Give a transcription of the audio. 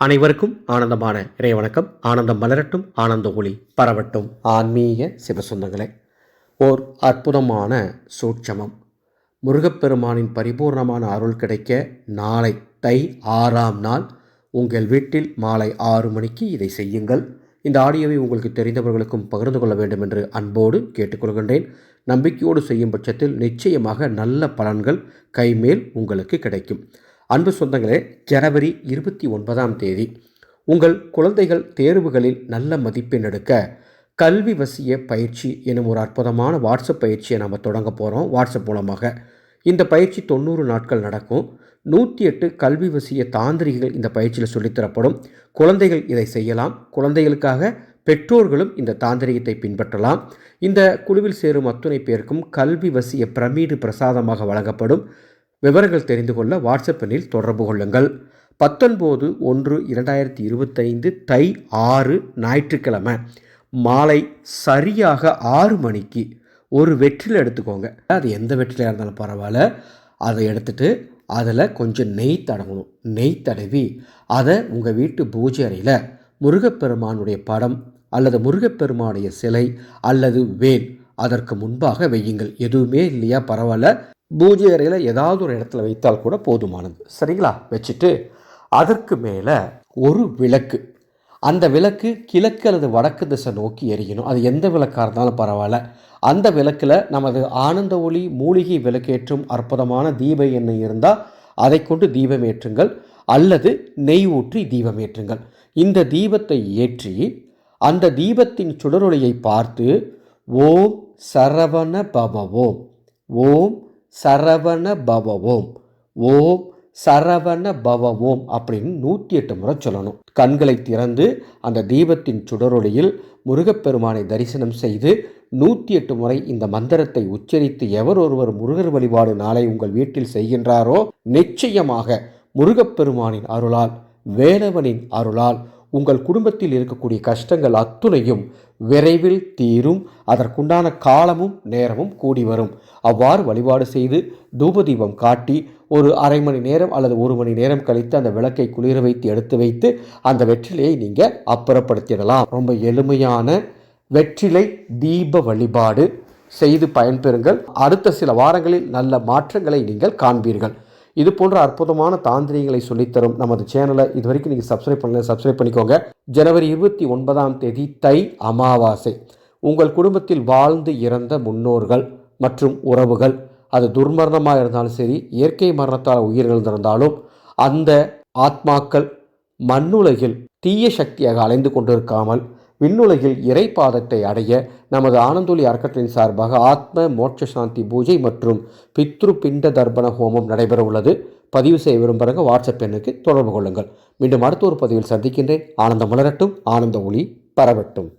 அனைவருக்கும் ஆனந்தமான இறை வணக்கம் ஆனந்தம் மலரட்டும் ஆனந்த ஒளி பரவட்டும். ஆன்மீக சிவசொந்தங்களே ஓர் அற்புதமான சூட்சமம். முருகப்பெருமானின் பரிபூர்ணமான அருள் கிடைக்க நாளை தை ஆறாம் நாள் உங்கள் வீட்டில் மாலை ஆறு மணிக்கு இதை செய்யுங்கள். இந்த ஆடியோவை உங்களுக்கு தெரிந்தவர்களுக்கும் பகிர்ந்து கொள்ள வேண்டும் என்று அன்போடு கேட்டுக்கொள்கின்றேன். நம்பிக்கையோடு செய்யும் பட்சத்தில் நிச்சயமாக நல்ல பலன்கள் கைமேல் உங்களுக்கு கிடைக்கும். அன்பு சொந்தங்களே ஜனவரி இருபத்தி ஒன்பதாம் தேதி. உங்கள் குழந்தைகள் தேர்வுகளில் நல்ல மதிப்பெண் எடுக்க கல்வி வசிய பயிற்சி எனும் ஒரு அற்புதமான வாட்ஸ்அப் பயிற்சியை நம்ம தொடங்க போகிறோம் வாட்ஸ்அப் மூலமாக. இந்த பயிற்சி தொண்ணூறு நாட்கள் நடக்கும். நூற்றி எட்டு கல்வி வசிய தாந்திரிகள் இந்த பயிற்சியில் சொல்லித்தரப்படும் குழந்தைகள் இதை செய்யலாம். குழந்தைகளுக்காக பெற்றோர்களும் இந்த தாந்திரிகத்தை பின்பற்றலாம். இந்த குழுவில் சேரும் அத்துணை பேருக்கும் கல்வி வசிய பிரமீடு பிரசாதமாக வழங்கப்படும். விவரங்கள் தெரிந்து கொள்ள வாட்ஸ்அப் எண்ணில் தொடர்பு கொள்ளுங்கள். பத்தொன்பது ஒன்று இரண்டாயிரத்தி இருபத்தைந்து தை ஆறு ஞாயிற்றுக்கிழமை மாலை சரியாக ஆறு மணிக்கு ஒரு வெற்றில எடுத்துக்கோங்க. அது எந்த வெற்றிலையாக இருந்தாலும் பரவாயில்ல. அதை எடுத்துட்டு அதில் கொஞ்சம் நெய் தடவணும். நெய் தடவி அதை உங்கள் வீட்டு பூஜை அறையில் முருகப்பெருமானுடைய படம் அல்லது முருகப்பெருமானுடைய சிலை அல்லது வேல் அதற்கு முன்பாக வையுங்கள். எதுவுமே இல்லையா? பரவாயில்ல. பூஜை அறையில் ஏதாவது ஒரு இடத்துல வைத்தால் கூட போதுமானது. சரிங்களா? வச்சுட்டு அதற்கு மேலே ஒரு விளக்கு. அந்த விளக்கு கிழக்கு அல்லது வடக்கு திசை நோக்கி எரியணும் அது எந்த விளக்காக இருந்தாலும் பரவாயில்ல. அந்த விளக்கில் நமது ஆனந்த ஒளி மூலிகை விளக்கேற்றும் அற்புதமான தீப எண்ணெய் இருந்தால் அதை கொண்டு தீபம் ஏற்றுங்கள். அல்லது நெய் ஊற்றி தீபம் ஏற்றுங்கள். இந்த தீபத்தை ஏற்றி அந்த தீபத்தின் சுடரொளியை பார்த்து ஓம் சரவண பவவோம். ஓம் சரவண பவவோம். ஓம் சரவண பவவோம் அப்படின்னு நூற்றி எட்டு முறை சொல்லணும். கண்களை திறந்து அந்த தீபத்தின் சுடரொளியில் முருகப்பெருமானை தரிசனம் செய்து நூற்றி எட்டு முறை இந்த மந்திரத்தை உச்சரித்து எவர் ஒருவர் முருகர் வழிபாடு நாளை உங்கள் வீட்டில் செய்கின்றாரோ நிச்சயமாக முருகப்பெருமானின் அருளால் வேலவனின் அருளால் உங்கள் குடும்பத்தில் இருக்கக்கூடிய கஷ்டங்கள் அத்துணையும் விரைவில் தீரும். அதற்குண்டான காலமும் நேரமும் கூடி வரும். அவ்வாறு வழிபாடு செய்து தூபதீபம் காட்டி ஒரு அரை மணி நேரம் அல்லது ஒரு மணி நேரம் கழித்து அந்த விளக்கை குளிர வைத்து எடுத்து வைத்து அந்த வெற்றிலையை நீங்கள் அப்புறப்படுத்திடலாம். ரொம்ப எளிமையான வெற்றிலை தீப வழிபாடு செய்து பயன்பெறுங்கள். அடுத்த சில வாரங்களில் நல்ல மாற்றங்களை நீங்கள் காண்பீர்கள். இது போன்ற அற்புதமான தாந்திரிகளை சொல்லித்தரும் நமது சேனலை இது வரைக்கும் நீங்கள் சப்ஸ்கிரைப் பண்ணல சப்ஸ்கிரைப் பண்ணிக்கோங்க. ஜனவரி இருபத்தி ஒன்பதாம் தேதி தை அமாவாசை. உங்கள் குடும்பத்தில் வாழ்ந்து இறந்த முன்னோர்கள் மற்றும் உறவுகள் அது துர்மரணமாக இருந்தாலும் சரி இயற்கை மரணத்தால் உயிர்கள் இருந்தாலும் அந்த ஆத்மாக்கள் மண்ணுலகில் தீய சக்தியாக அலைந்து கொண்டிருக்காமல் விண்ணுலகில் இறைப்பாதத்தை அடைய நமது ஆனந்தொலி அறக்கட்டளையின் சார்பாக ஆத்ம மோட்ச சாந்தி பூஜை மற்றும் பித்ரு பிண்ட தர்ப்பண ஹோமம் நடைபெற உள்ளது. பதிவு செய்ய விரும்புகிறவங்க வாட்ஸ்அப் எண்ணுக்கு தொடர்பு கொள்ளுங்கள். மீண்டும் அடுத்த ஒரு பதிவில் சந்திக்கின்றேன். ஆனந்தம் மலரட்டும் ஆனந்த ஒளி பரவட்டும்.